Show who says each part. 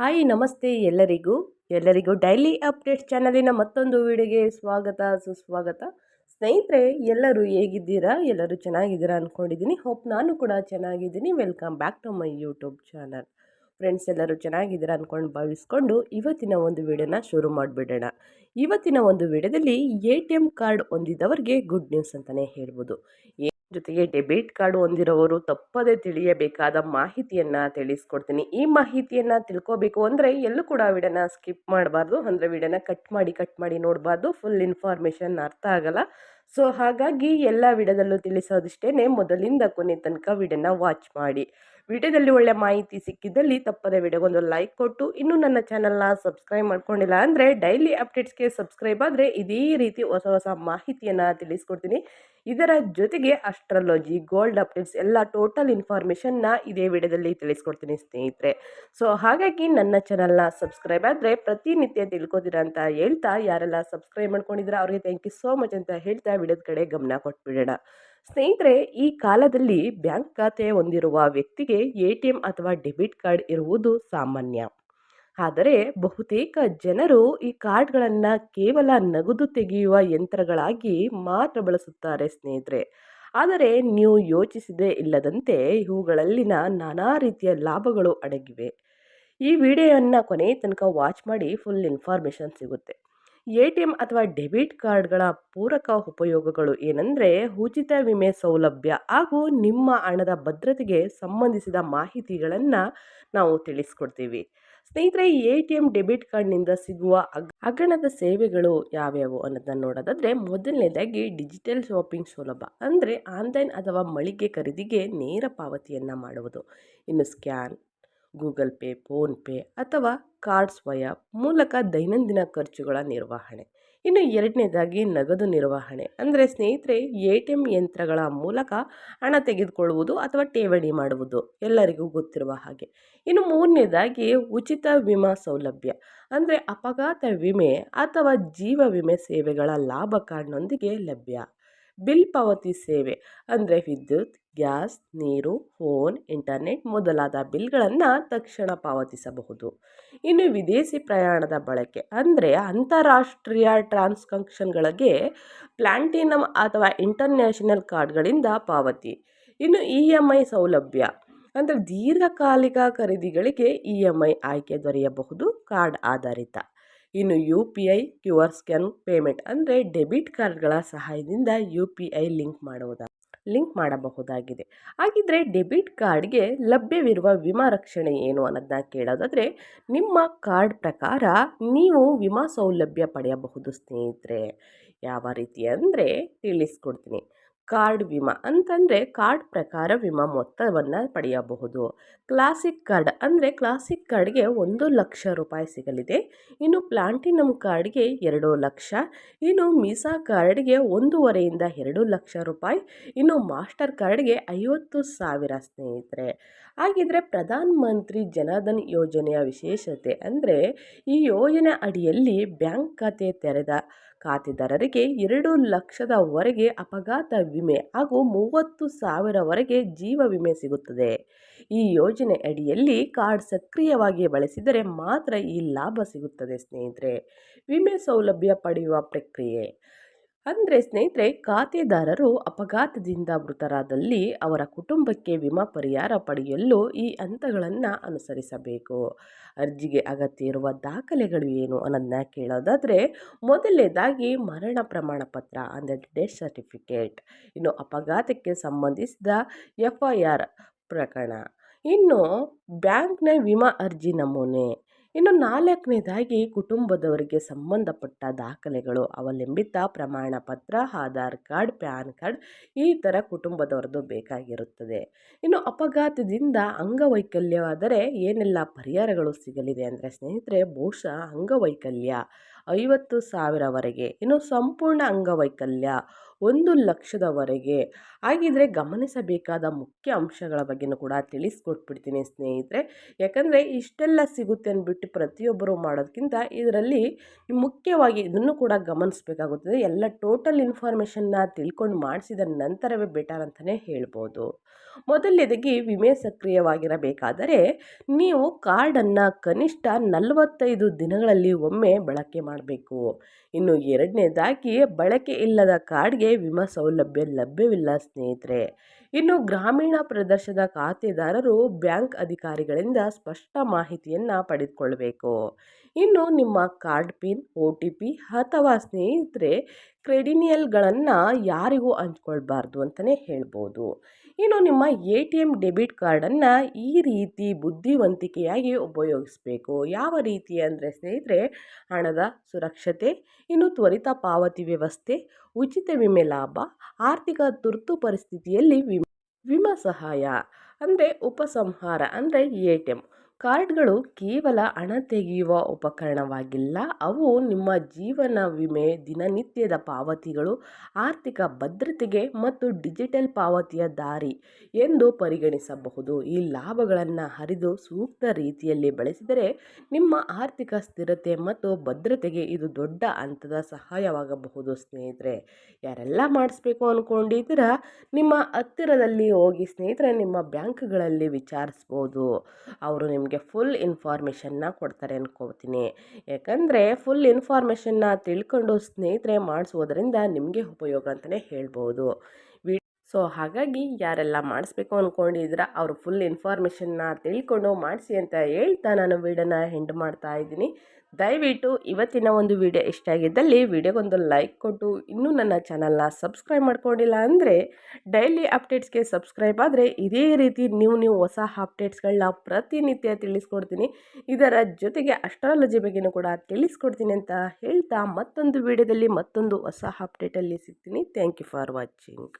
Speaker 1: Hi, ನಮಸ್ತೆ ಎಲ್ಲರಿಗೂ. ಎಲ್ಲರಿಗೂ ಡೈಲಿ ಅಪ್ಡೇಟ್ಸ್ ಚಾನಲಿನ ಮತ್ತೊಂದು ವಿಡಿಯೋಗೆ ಸ್ವಾಗತ, ಸುಸ್ವಾಗತ. ಸ್ನೇಹಿತರೆ, ಎಲ್ಲರೂ ಹೇಗಿದ್ದೀರಾ? ಎಲ್ಲರೂ ಚೆನ್ನಾಗಿದ್ದೀರಾ ಅಂದ್ಕೊಂಡಿದ್ದೀನಿ ಹೋಪ್ ನಾನು ಕೂಡ ಚೆನ್ನಾಗಿದ್ದೀನಿ. Welcome back to my YouTube channel friends ಎಲ್ಲರೂ ಚೆನ್ನಾಗಿದ್ದೀರಾ ಅಂದ್ಕೊಂಡು ಭಾವಿಸ್ಕೊಂಡು ಇವತ್ತಿನ ಒಂದು ವಿಡಿಯೋನ ಶುರು ಮಾಡಿಬಿಡೋಣ. ಇವತ್ತಿನ ಒಂದು ವಿಡಿಯೋದಲ್ಲಿ ಎ ಟಿ ಎಂ ಕಾರ್ಡ್ ಹೊಂದಿದವರಿಗೆ ಗುಡ್ ನ್ಯೂಸ್ ಅಂತಲೇ ಹೇಳ್ಬೋದು. ಜೊತೆಗೆ ಡೆಬಿಟ್ ಕಾರ್ಡ್ ಹೊಂದಿರೋರು ತಪ್ಪದೇ ತಿಳಿಯಬೇಕಾದ ಮಾಹಿತಿಯನ್ನು ತಿಳಿಸ್ಕೊಡ್ತೀನಿ. ಈ ಮಾಹಿತಿಯನ್ನು ತಿಳ್ಕೊಬೇಕು ಅಂದರೆ ಎಲ್ಲೂ ಕೂಡ ವಿಡಿಯೋನ ಸ್ಕಿಪ್ ಮಾಡಬಾರ್ದು. ಅಂದರೆ ವಿಡಿಯೋನ ಕಟ್ ಮಾಡಿ ಕಟ್ ಮಾಡಿ ನೋಡಬಾರ್ದು. ಫುಲ್ ಇನ್ಫಾರ್ಮೇಷನ್ ಅರ್ಥ ಆಗಲ್ಲ. ಸೊ ಹಾಗಾಗಿ ಎಲ್ಲ ವಿಡಿಯೋದಲ್ಲೂ ತಿಳಿಸೋದಿಷ್ಟೇ ಮೊದಲಿಂದ ಕೊನೆ ತನಕ ವಿಡಿಯೋನ ವಾಚ್ ಮಾಡಿ. ವಿಡಿಯೋದಲ್ಲಿ ಒಳ್ಳೆ ಮಾಹಿತಿ ಸಿಕ್ಕಿದ್ದಲ್ಲಿ ತಪ್ಪದೆ ವಿಡಿಯೋಗೊಂದು ಲೈಕ್ ಕೊಟ್ಟು, ಇನ್ನೂ ನನ್ನ ಚಾನಲ್ನ ಸಬ್ಸ್ಕ್ರೈಬ್ ಮಾಡ್ಕೊಂಡಿಲ್ಲ ಅಂದರೆ ಡೈಲಿ ಅಪ್ಡೇಟ್ಸ್ಗೆ ಸಬ್ಸ್ಕ್ರೈಬ್ ಆದರೆ ಇದೇ ರೀತಿ ಹೊಸ ಹೊಸ ಮಾಹಿತಿಯನ್ನು ತಿಳಿಸ್ಕೊಡ್ತೀನಿ. ಇದರ ಜೊತೆಗೆ ಅಸ್ಟ್ರಾಲಜಿ, ಗೋಲ್ಡ್ ಅಪ್ಡೇಟ್ಸ್ ಎಲ್ಲ ಟೋಟಲ್ ಇನ್ಫಾರ್ಮೇಷನ್ನ ಇದೇ ವಿಡಿಯೋದಲ್ಲಿ ತಿಳಿಸ್ಕೊಡ್ತೀನಿ ಸ್ನೇಹಿತರೆ. ಸೊ ಹಾಗಾಗಿ ನನ್ನ ಚಾನಲ್ನ ಸಬ್ಸ್ಕ್ರೈಬ್ ಆದರೆ ಪ್ರತಿನಿತ್ಯ ತಿಳ್ಕೊತೀರಾ ಅಂತ ಹೇಳ್ತಾ, ಯಾರೆಲ್ಲ ಸಬ್ಸ್ಕ್ರೈಬ್ ಮಾಡ್ಕೊಂಡಿದ್ದೀರಾ ಅವರಿಗೆ ಥ್ಯಾಂಕ್ ಯು ಸೋ ಮಚ್ ಅಂತ ಹೇಳ್ತಾ ವಿಡಿಯೋದ ಕಡೆ ಗಮನ ಕೊಟ್ಬಿಡೋಣ. ಸ್ನೇಹಿತರೆ, ಈ ಕಾಲದಲ್ಲಿ ಬ್ಯಾಂಕ್ ಖಾತೆ ಹೊಂದಿರುವ ವ್ಯಕ್ತಿಗೆ ಎ ಟಿ ಎಂ ಅಥವಾ ಡೆಬಿಟ್ ಕಾರ್ಡ್ ಇರುವುದು ಸಾಮಾನ್ಯ. ಆದರೆ, ಬಹುತೇಕ ಜನರು ಈ ಕಾರ್ಡ್ಗಳನ್ನು ಕೇವಲ ನಗದು ತೆಗೆಯುವ ಯಂತ್ರಗಳಾಗಿ ಮಾತ್ರ ಬಳಸುತ್ತಾರೆ ಸ್ನೇಹಿತರೆ. ಆದರೆ, ನೀವು ಯೋಚಿಸಿದೆ ಇಲ್ಲದಂತೆ ಇವುಗಳಲ್ಲಿನ ನಾನಾ ರೀತಿಯ ಲಾಭಗಳು ಅಡಗಿವೆ. ಈ ವಿಡಿಯೋವನ್ನು ಕೊನೆಯ ತನಕ ವಾಚ್ ಮಾಡಿ, ಫುಲ್ ಇನ್ಫಾರ್ಮೇಷನ್ ಸಿಗುತ್ತೆ. ಎ ಟಿ ಎಂ ಅಥವಾ ಡೆಬಿಟ್ ಕಾರ್ಡ್ಗಳ ಪೂರಕ ಉಪಯೋಗಗಳು ಏನಂದರೆ ಉಚಿತ ವಿಮೆ ಸೌಲಭ್ಯ ಹಾಗೂ ನಿಮ್ಮ ಹಣದ ಭದ್ರತೆಗೆ ಸಂಬಂಧಿಸಿದ ಮಾಹಿತಿಗಳನ್ನು ನಾವು ತಿಳಿಸ್ಕೊಡ್ತೀವಿ. ಸ್ನೇಹಿತರೆ ಎ ಟಿ ಎಂ ಡೆಬಿಟ್ ಕಾರ್ಡ್ನಿಂದ ಸಿಗುವ ಅಗ್ ಅಗಣದ ಸೇವೆಗಳು ಯಾವ್ಯಾವು ಅನ್ನೋದನ್ನು ನೋಡೋದಾದರೆ ಮೊದಲನೇದಾಗಿ ಡಿಜಿಟಲ್ ಶಾಪಿಂಗ್ ಸೌಲಭ್ಯ ಅಂದರೆ ಆನ್ಲೈನ್ ಅಥವಾ ಮಳಿಗೆ ಖರೀದಿಗೆ ನೇರ ಪಾವತಿಯನ್ನು ಮಾಡುವುದು. ಇನ್ನು ಸ್ಕ್ಯಾನ್ ಗೂಗಲ್ ಪೇ ಫೋನ್ಪೇ ಅಥವಾ ಕಾರ್ಡ್ ಸ್ವಯ ಮೂಲಕ ದೈನಂದಿನ ಖರ್ಚುಗಳ ನಿರ್ವಹಣೆ. ಇನ್ನು ಎರಡನೇದಾಗಿ ನಗದು ನಿರ್ವಹಣೆ. ಅಂದರೆ ಸ್ನೇಹಿತರೆ, ಎ ಟಿ ಎಂ ಯಂತ್ರಗಳ ಮೂಲಕ ಹಣ ತೆಗೆದುಕೊಳ್ಳುವುದು ಅಥವಾ ಠೇವಣಿ ಮಾಡುವುದು, ಎಲ್ಲರಿಗೂ ಗೊತ್ತಿರುವ ಹಾಗೆ. ಇನ್ನು ಮೂರನೇದಾಗಿ ಉಚಿತ ವಿಮಾ ಸೌಲಭ್ಯ. ಅಂದರೆ ಅಪಘಾತ ವಿಮೆ ಅಥವಾ ಜೀವ ವಿಮೆ ಸೇವೆಗಳ ಲಾಭ ಕಾರ್ಡ್ನೊಂದಿಗೆ ಲಭ್ಯ. ಬಿಲ್ ಪಾವತಿ ಸೇವೆ ಅಂದರೆ ವಿದ್ಯುತ್, ಗ್ಯಾಸ್, ನೀರು, ಫೋನ್, ಇಂಟರ್ನೆಟ್ ಮೊದಲಾದ ಬಿಲ್ಗಳನ್ನು ತಕ್ಷಣ ಪಾವತಿಸಬಹುದು. ಇನ್ನು ವಿದೇಶಿ ಪ್ರಯಾಣದ ಬಳಕೆ ಅಂದರೆ ಅಂತಾರಾಷ್ಟ್ರೀಯ ಟ್ರಾನ್ಸ್ಕಂಕ್ಷನ್ಗಳಿಗೆ ಪ್ಲ್ಯಾಂಟಿನಮ್ ಅಥವಾ ಇಂಟರ್ನ್ಯಾಷನಲ್ ಕಾರ್ಡ್ಗಳಿಂದ ಪಾವತಿ. ಇನ್ನು ಇ ಎಂ ಐ ಸೌಲಭ್ಯ ಅಂದರೆ ದೀರ್ಘಕಾಲಿಕ ಖರೀದಿಗಳಿಗೆ ಇ ಎಂ ಐ ಆಯ್ಕೆ ದೊರೆಯಬಹುದು, ಕಾರ್ಡ್ ಆಧಾರಿತ. ಇನ್ನು U P I Q R scan payment ಅಂದರೆ ಡೆಬಿಟ್ ಕಾರ್ಡ್ಗಳ ಸಹಾಯದಿಂದ ಯು ಪಿ ಐ ಲಿಂಕ್ ಮಾಡುವುದ, ಲಿಂಕ್ ಮಾಡಬಹುದಾಗಿದೆ. ಹಾಗಿದ್ರೆ ಡೆಬಿಟ್ ಕಾರ್ಡ್ಗೆ ಲಭ್ಯವಿರುವ ವಿಮಾ ರಕ್ಷಣೆ ಏನು ಅನ್ನೋದನ್ನ ಕೇಳೋದಾದರೆ, ನಿಮ್ಮ ಕಾರ್ಡ್ ಪ್ರಕಾರ ನೀವು ವಿಮಾ ಸೌಲಭ್ಯ ಪಡೆಯಬಹುದು ಸ್ನೇಹಿತರೆ. ಯಾವ ರೀತಿ ಅಂದರೆ ತಿಳಿಸ್ಕೊಡ್ತೀನಿ. ಕಾರ್ಡ್ ವಿಮಾ ಅಂತಂದರೆ ಕಾರ್ಡ್ ಪ್ರಕಾರ ವಿಮಾ ಮೊತ್ತವನ್ನು ಪಡೆಯಬಹುದು. ಕ್ಲಾಸಿಕ್ ಕಾರ್ಡ್ ಅಂದರೆ ಕ್ಲಾಸಿಕ್ ಕಾರ್ಡ್ಗೆ ಒಂದು ಲಕ್ಷ ರೂಪಾಯಿ ಸಿಗಲಿದೆ. ಇನ್ನು ಪ್ಲಾಂಟಿನಮ್ ಕಾರ್ಡ್ಗೆ ಎರಡು ಲಕ್ಷ, ಇನ್ನು ಮೀಸಾ ಕಾರ್ಡ್ಗೆ ಒಂದೂವರೆಯಿಂದ ಎರಡು ಲಕ್ಷ ರೂಪಾಯಿ, ಇನ್ನು ಮಾಸ್ಟರ್ ಕಾರ್ಡ್ಗೆ ಐವತ್ತು ಸಾವಿರ ಸ್ನೇಹಿತರೆ. ಹಾಗಿದ್ರೆ ಪ್ರಧಾನ ಮಂತ್ರಿ ಜನಧನ್ ಯೋಜನೆಯ ವಿಶೇಷತೆ ಅಂದರೆ ಈ ಯೋಜನೆ ಅಡಿಯಲ್ಲಿ ಬ್ಯಾಂಕ್ ಖಾತೆ ತೆರೆದ ಖಾತೆದಾರರಿಗೆ ಎರಡು ಲಕ್ಷದವರೆಗೆ ಅಪಘಾತ ವಿಮೆ ಹಾಗೂ ಮೂವತ್ತು ಸಾವಿರವರೆಗೆ ಜೀವ ವಿಮೆ ಸಿಗುತ್ತದೆ. ಈ ಯೋಜನೆ ಅಡಿಯಲ್ಲಿ ಕಾರ್ಡ್ ಸಕ್ರಿಯವಾಗಿ ಬಳಸಿದರೆ ಮಾತ್ರ ಈ ಲಾಭ ಸಿಗುತ್ತದೆ ಸ್ನೇಹಿತರೆ. ವಿಮೆ ಸೌಲಭ್ಯ ಪಡೆಯುವ ಪ್ರಕ್ರಿಯೆ. ಅಂದರೆ ಸ್ನೇಹಿತರೆ, ಖಾತೆದಾರರು ಅಪಘಾತದಿಂದ ಮೃತರಾದಲ್ಲಿ ಅವರ ಕುಟುಂಬಕ್ಕೆ ವಿಮಾ ಪರಿಹಾರ ಪಡೆಯಲು ಈ ಹಂತಗಳನ್ನು ಅನುಸರಿಸಬೇಕು. ಅರ್ಜಿಗೆ ಅಗತ್ಯ ಇರುವ ದಾಖಲೆಗಳು ಏನು ಅನ್ನೋದನ್ನ ಕೇಳೋದಾದರೆ, ಮೊದಲನೇದಾಗಿ ಮರಣ ಪ್ರಮಾಣ ಪತ್ರ, ಅಂದರೆ ಡೆತ್ ಸರ್ಟಿಫಿಕೇಟ್ ಇನ್ನು ಅಪಘಾತಕ್ಕೆ ಸಂಬಂಧಿಸಿದ ಎಫ್ ಐ ಆರ್ ಪ್ರಕರಣ. ಇನ್ನು ಬ್ಯಾಂಕ್ನ ವಿಮಾ ಅರ್ಜಿ ನಮೂನೆ. ಇನ್ನು ನಾಲ್ಕನೇದಾಗಿ ಕುಟುಂಬದವರಿಗೆ ಸಂಬಂಧಪಟ್ಟ ದಾಖಲೆಗಳು. ಅವಲಂಬಿತ ಪ್ರಮಾಣ ಪತ್ರ, ಆಧಾರ್ ಕಾರ್ಡ್, ಪ್ಯಾನ್ ಕಾರ್ಡ್ ಈ ಥರ ಕುಟುಂಬದವ್ರದ್ದು ಬೇಕಾಗಿರುತ್ತದೆ. ಇನ್ನು ಅಪಘಾತದಿಂದ ಅಂಗವೈಕಲ್ಯವಾದರೆ ಏನೆಲ್ಲ ಪರಿಹಾರಗಳು ಸಿಗಲಿದೆ ಅಂದರೆ ಸ್ನೇಹಿತರೆ, ಬಹುಶಃ ಅಂಗವೈಕಲ್ಯ. ಐವತ್ತು ಸಾವಿರವರೆಗೆ ಇನ್ನು ಸಂಪೂರ್ಣ ಅಂಗವೈಕಲ್ಯ ಒಂದು ಲಕ್ಷದವರೆಗೆ ಹಾಗಿದ್ರೆ ಗಮನಿಸಬೇಕಾದ ಮುಖ್ಯ ಅಂಶಗಳ ಬಗ್ಗೆನೂ ಕೂಡ ತಿಳಿಸ್ಕೊಟ್ಬಿಡ್ತೀನಿ ಸ್ನೇಹಿತರೆ. ಯಾಕಂದರೆ ಇಷ್ಟೆಲ್ಲ ಸಿಗುತ್ತೆ ಅಂದ್ಬಿಟ್ಟು ಪ್ರತಿಯೊಬ್ಬರು ಮಾಡೋದಕ್ಕಿಂತ ಇದರಲ್ಲಿ ಮುಖ್ಯವಾಗಿ ಇದನ್ನು ಕೂಡ ಗಮನಿಸಬೇಕಾಗುತ್ತದೆ. ಎಲ್ಲ ಟೋಟಲ್ ಇನ್ಫಾರ್ಮೇಷನ್ನ ತಿಳ್ಕೊಂಡು ಮಾಡಿಸಿದ ನಂತರವೇ ಬೆಟರ್ ಅಂತಲೇ ಹೇಳ್ಬೋದು. ಮೊದಲನೇದಾಗಿ ವಿಮೆ ಸಕ್ರಿಯವಾಗಿರಬೇಕಾದರೆ ನೀವು ಕಾರ್ಡನ್ನು ಕನಿಷ್ಠ ನಲವತ್ತೈದು ದಿನಗಳಲ್ಲಿ ಒಮ್ಮೆ ಬಳಕೆ ಮಾಡಬೇಕು ಇನ್ನು ಎರಡನೇದಾಗಿ ಬಳಕೆ ಇಲ್ಲದ ಕಾರ್ಡ್ಗೆ ವಿಮಾ ಸೌಲಭ್ಯ ಲಭ್ಯವಿಲ್ಲ ಸ್ನೇಹಿತರೆ. ಇನ್ನು ಗ್ರಾಮೀಣ ಪ್ರದೇಶದ ಖಾತೆದಾರರು ಬ್ಯಾಂಕ್ ಅಧಿಕಾರಿಗಳಿಂದ ಸ್ಪಷ್ಟ ಮಾಹಿತಿಯನ್ನು ಪಡೆದುಕೊಳ್ಬೇಕು. ಇನ್ನು ನಿಮ್ಮ card PIN, O T P ಅಥವಾ ಸ್ನೇಹಿತರೆ ಕ್ರೆಡಿನಿಯಲ್ಗಳನ್ನು ಯಾರಿಗೂ ಹಂಚ್ಕೊಳ್ಬಾರ್ದು ಅಂತಲೇ ಹೇಳ್ಬೋದು. ಇನ್ನು ನಿಮ್ಮ ಎ ಟಿ ಎಂ ಡೆಬಿಟ್ ಕಾರ್ಡನ್ನು ಈ ರೀತಿ ಬುದ್ಧಿವಂತಿಕೆಯಾಗಿ ಉಪಯೋಗಿಸಬೇಕು. ಯಾವ ರೀತಿ ಅಂದರೆ ಸ್ನೇಹಿತರೆ ಹಣದ ಸುರಕ್ಷತೆ, ಇನ್ನು ತ್ವರಿತ ಪಾವತಿ ವ್ಯವಸ್ಥೆ ಉಚಿತ ವಿಮೆ ಲಾಭ ಆರ್ಥಿಕ ತುರ್ತು ಪರಿಸ್ಥಿತಿಯಲ್ಲಿ ವಿಮೆ ಸಹಾಯ ಅಂದರೆ ಉಪಸಂಹಾರ ಅಂದರೆ ಎ ಟಿ ಎಂ ಕಾರ್ಡ್ಗಳು ಕೇವಲ ಹಣ ತೆಗೆಯುವ ಉಪಕರಣವಾಗಿಲ್ಲ, ಅವು ನಿಮ್ಮ ಜೀವನ ವಿಮೆ, ದಿನನಿತ್ಯದ ಪಾವತಿಗಳು, ಆರ್ಥಿಕ ಭದ್ರತೆಗೆ ಮತ್ತು ಡಿಜಿಟಲ್ ಪಾವತಿಯ ದಾರಿ ಎಂದು ಪರಿಗಣಿಸಬಹುದು. ಈ ಲಾಭಗಳನ್ನು ಹರಿದು ಸೂಕ್ತ ರೀತಿಯಲ್ಲಿ ಬಳಸಿದರೆ ನಿಮ್ಮ ಆರ್ಥಿಕ ಸ್ಥಿರತೆ ಮತ್ತು ಭದ್ರತೆಗೆ ಇದು ದೊಡ್ಡ ಹಂತದ ಸಹಾಯವಾಗಬಹುದು ಸ್ನೇಹಿತರೆ. ಯಾರೆಲ್ಲ ಮಾಡಿಸ್ಬೇಕು ಅಂದ್ಕೊಂಡಿದ್ದೀರಾ ನಿಮ್ಮ ಹತ್ತಿರದಲ್ಲಿ ಹೋಗಿ ಸ್ನೇಹಿತರೆ, ನಿಮ್ಮ ಬ್ಯಾಂಕ್ಗಳಲ್ಲಿ ವಿಚಾರಿಸ್ಬೋದು. ಅವರು ನಿಮಗೆ ನಿಮಗೆ ಫುಲ್ ಇನ್ಫಾರ್ಮೇಷನ್ನ ಕೊಡ್ತಾರೆ ಅನ್ಕೋತೀನಿ. ಯಾಕಂದರೆ ಫುಲ್ ಇನ್ಫಾರ್ಮೇಷನ್ನ ತಿಳ್ಕೊಂಡು ಸ್ನೇಹಿತರೆ ಮಾಡಿಸೋದ್ರಿಂದ ನಿಮಗೆ ಉಪಯೋಗ ಅಂತಲೇ ಹೇಳ್ಬೋದು. ಸೊ ಹಾಗಾಗಿ ಯಾರೆಲ್ಲ ಮಾಡಿಸ್ಬೇಕು ಅಂದ್ಕೊಂಡಿದ್ರೆ ಅವರು ಫುಲ್ ಇನ್ಫಾರ್ಮೇಷನ್ನ ತಿಳ್ಕೊಂಡು ಮಾಡಿಸಿ ಅಂತ ಹೇಳ್ತಾ ನಾನು ವೀಡಿಯೋನ ಹೆಂಡ್ ಮಾಡ್ತಾ ಇದ್ದೀನಿ. ದಯವಿಟ್ಟು ಇವತ್ತಿನ ಒಂದು ವಿಡಿಯೋ ಇಷ್ಟ ಆಗಿದ್ದಲ್ಲಿ ವಿಡಿಯೋಗೊಂದು ಲೈಕ್ ಕೊಟ್ಟು, ಇನ್ನೂ ನನ್ನ ಚಾನಲ್ನ ಸಬ್ಸ್ಕ್ರೈಬ್ ಮಾಡ್ಕೊಂಡಿಲ್ಲ ಅಂದರೆ ಡೈಲಿ ಅಪ್ಡೇಟ್ಸ್ಗೆ ಸಬ್ಸ್ಕ್ರೈಬ್ ಆದರೆ ಇದೇ ರೀತಿ ನೀವು ನೀವು ಹೊಸ ಅಪ್ಡೇಟ್ಸ್ಗಳನ್ನ ಪ್ರತಿನಿತ್ಯ ತಿಳಿಸ್ಕೊಡ್ತೀನಿ. ಇದರ ಜೊತೆಗೆ ಅಸ್ಟ್ರಾಲಜಿ ಬಗ್ಗೆನೂ ಕೂಡ ತಿಳಿಸ್ಕೊಡ್ತೀನಿ ಅಂತ ಹೇಳ್ತಾ ಮತ್ತೊಂದು ವಿಡಿಯೋದಲ್ಲಿ ಮತ್ತೊಂದು ಹೊಸ ಅಪ್ಡೇಟಲ್ಲಿ ಸಿಗ್ತೀನಿ. Thank you for watching